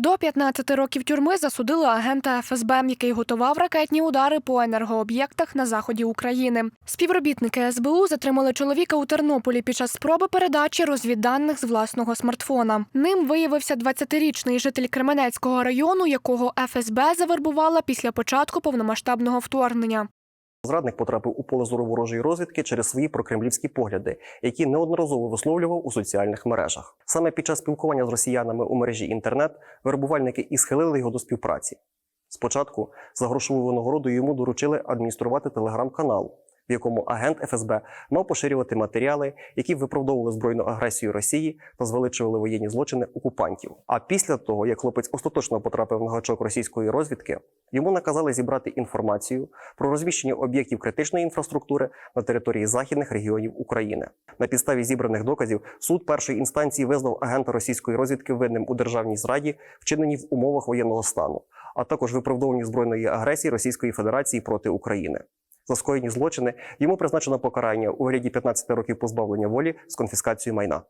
До 15 років тюрми засудили агента ФСБ, який готував ракетні удари по енергооб'єктах на заході України. Співробітники СБУ затримали чоловіка у Тернополі під час спроби передачі розвідданих з власного смартфона. Ним виявився 20-річний житель Кременецького району, якого ФСБ завербувала після початку повномасштабного вторгнення. Зрадник потрапив у поле зору ворожої розвідки через свої прокремлівські погляди, які неодноразово висловлював у соціальних мережах. Саме під час спілкування з росіянами у мережі інтернет вербувальники і схилили його до співпраці. Спочатку за грошову винагороду йому доручили адмініструвати телеграм-канал, в якому агент ФСБ мав поширювати матеріали, які виправдовували збройну агресію Росії та звеличували воєнні злочини окупантів. А після того, як хлопець остаточно потрапив на гачок російської розвідки, йому наказали зібрати інформацію про розміщення об'єктів критичної інфраструктури на території західних регіонів України. На підставі зібраних доказів суд першої інстанції визнав агента російської розвідки винним у державній зраді, вчиненій в умовах воєнного стану, а також виправдовуванні збройної агресії Російської Федерації проти України. За скоєні злочини йому призначено покарання у вигляді 15 років позбавлення волі з конфіскацією майна.